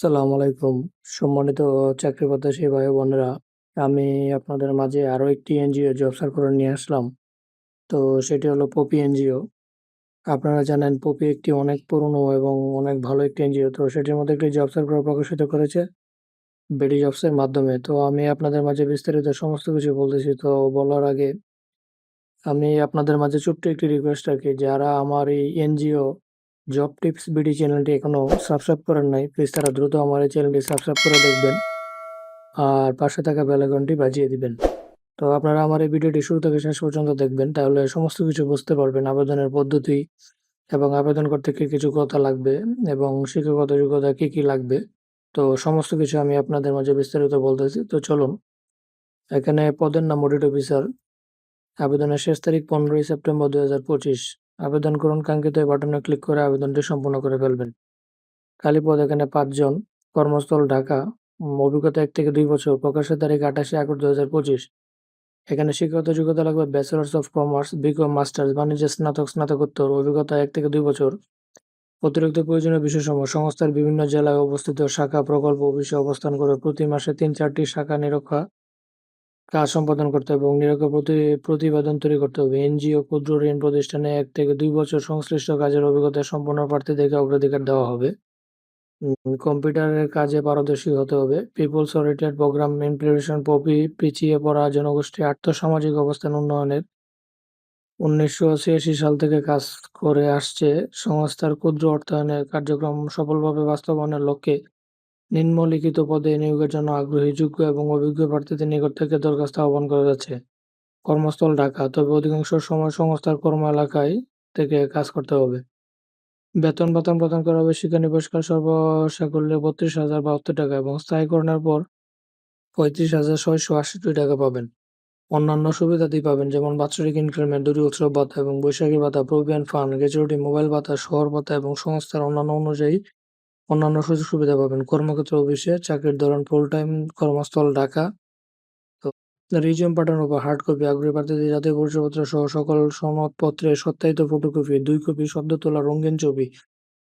আসসালামু আলাইকুম। সম্মানিত চাকরি প্রত্যাশী ভাই বোনেরা, আমি আপনাদের মাঝে আরও একটি এনজিও জব সার্কুলার নিয়ে আসলাম। তো সেটি হলো পপি এনজিও। আপনারা জানেন পপি একটি অনেক পুরনো এবং অনেক ভালো একটি এনজিও। তো সেটির মধ্যে একটি জব সার্কুলার প্রকাশিত করেছে বেডি জবসের মাধ্যমে। তো আমি আপনাদের মাঝে বিস্তারিত সমস্ত কিছু বলতেছি। তো বলার আগে আমি আপনাদের মাঝে ছোট্ট একটি রিকোয়েস্ট রাখি। যারা আমার এই এনজিও জব টিপস বিডি চ্যানেলটি এখনও সাবস্ক্রাইব করেন নাই প্লিজ তারা দ্রুত আমার এই চ্যানেলটি সাবস্ক্রাইব করে দেখবেন আর পাশে থাকা বেল আইকনটি বাজিয়ে দিবেন। তো আপনারা আমার এই ভিডিওটি শুরু থেকে শেষ পর্যন্ত দেখবেন, তাহলে সমস্ত কিছু বুঝতে পারবেন আবেদনের পদ্ধতি এবং আবেদন করতে কি কিছু কথা লাগবে এবং শিক্ষাগত যোগ্যতা কি কি লাগবে। তো সমস্ত কিছু আমি আপনাদের মাঝে বিস্তারিত বলতেছি। তো চলুন, এখানে পদের নাম অডিট অফিসার আবেদনের শেষ তারিখ পনেরোই সেপ্টেম্বর দু হাজার পঁচিশ। আবেদন করুন, কাঙ্ক্ষিত এই বাটনে ক্লিক করে আবেদনটি সম্পূর্ণ করে ফেলবেন। খালি পদ এখানে পাঁচজন, কর্মস্থল ঢাকা, অভিজ্ঞতা এক থেকে দুই বছর, প্রকাশের তারিখ আঠাশে আগস্ট দু হাজার পঁচিশ। এখানে শিক্ষাগত যোগ্যতা লাগবে bachelors of commerce BCom masters বাণিজ্য, স্নাতক, স্নাতকোত্তর, অভিজ্ঞতা এক থেকে দুই বছর। অতিরিক্ত প্রয়োজনীয় বিষয়সমূহ, সংস্থার বিভিন্ন জেলায় অবস্থিত শাখা প্রকল্প অফিসে অবস্থান করে প্রতি মাসে তিন চারটি শাখা নিরক্ষা কাজ সম্পাদন করতে হবে এবং নিরক্ষ প্রতি, প্রতিবেদন তৈরি করতে হবে। এনজিও ক্ষুদ্র ঋণ প্রতিষ্ঠানে এক থেকে দুই বছর সংশ্লিষ্ট কাজের অভিজ্ঞতা সম্পন্ন প্রার্থীদেরকে অগ্রাধিকার দেওয়া হবে। কম্পিউটারের কাজে পারদর্শী হতে হবে। Peoples oriented programme implementation POPI পিছিয়ে পড়া জনগোষ্ঠী আর্থসামাজিক অবস্থান উন্নয়নের উনিশশো ছিয়াশি সাল থেকে কাজ করে আসছে। সংস্থার ক্ষুদ্র অর্থায়নের কার্যক্রম সফলভাবে বাস্তবায়নের লক্ষ্যে নিম্নলিখিত পদে নিয়োগের জন্য আগ্রহী, যোগ্য এবং অভিজ্ঞ প্রার্থীদের নিকট থেকে দরখাস্ত আহ্বান করা যাচ্ছে। কর্মস্থল ঢাকা, তবে অধিকাংশ সময় সংস্থার কর্ম এলাকায় থেকে কাজ করতে হবে। বেতন ভাতা প্রদান করা হবে শিক্ষানিবাসকাল সর্বসাকুল্যে বত্রিশ হাজার বাহাত্তর টাকা এবং স্থায়ীকরণের পর পঁয়ত্রিশ হাজার ছয়শো আশি টাকা পাবেন। অন্যান্য সুবিধাদি পাবেন, যেমন বাৎসরিক ইনক্রিমেন্ট দুটি উৎসব ভাতা এবং বৈশাখী ভাতা, প্রভিডেন্ট ফান্ড গ্র্যাচুইটি মোবাইল ভাতা, শহর ভাতা এবং সংস্থার অন্যান্য অনুযায়ী অন্যান্য সুযোগ সুবিধা পাবেন। কর্মক্ষেত্র অফিসে চাকরির ধরন ফুল টাইম কর্মস্থল, ঢাকা। তো রিজিউম পাঠানো বা হার্ড কপি আগ্রহী প্রার্থীদের জাতীয় পরিচয়পত্র সহ সকল সনদপত্রের সত্যায়িত ফটোকপি দুই কপি শব্দ তোলা, রঙিন ছবি,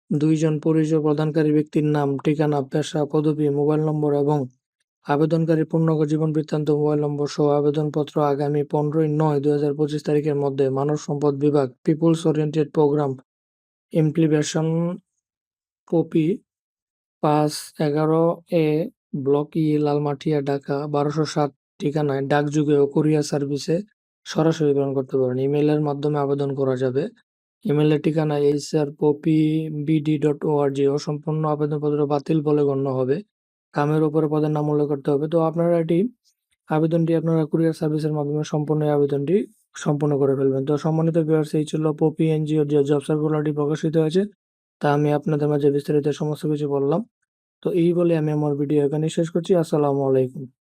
দুইজন পরিচয় প্রদানকারী ব্যক্তির নাম, ঠিকানা, পেশা, পদবি মোবাইল নম্বর এবং আবেদনকারী পূর্ণগ জীবন বৃত্তান্ত মোবাইল নম্বর সহ আবেদনপত্র আগামী পনেরোই নয় দুই হাজার পঁচিশ তারিখের মধ্যে মানব সম্পদ বিভাগ পিপুলস ওরিয়েন্টেড প্রোগ্রাম ইমপ্লিমেশন কপি ৫/১১-এ ব্লক ই, লালমাঠিয়া ঢাকা ১২০৭ ঠিকানায় ডাকযুগে ও কুরিয়ার সার্ভিসে সরাসরি প্রেরণ করতে পারেন। ইমেলের মাধ্যমে আবেদন করা যাবে। ইমেলের ঠিকানা ও অসম্পূর্ণ আবেদনপত্র বাতিল বলে গণ্য হবে। কামের উপরে পদের নাম উল্লেখ করতে হবে। তো আপনারা এটি আবেদনটি আপনারা কুরিয়ার সার্ভিসের মাধ্যমে সম্পূর্ণ এই আবেদনটি সম্পূর্ণ করে ফেলবেন। তো সম্মানিত ভিউয়ার্স এই ছিল পপি এনজিওর যে জব সার্কুলারটি প্রকাশিত হয়েছে তা আমি আপনাদের মাঝে বিস্তারিত সমস্ত কিছু বললাম। তো এই বলে আমি আমার ভিডিও এখানে শেষ করছি। আসসালামু আলাইকুম।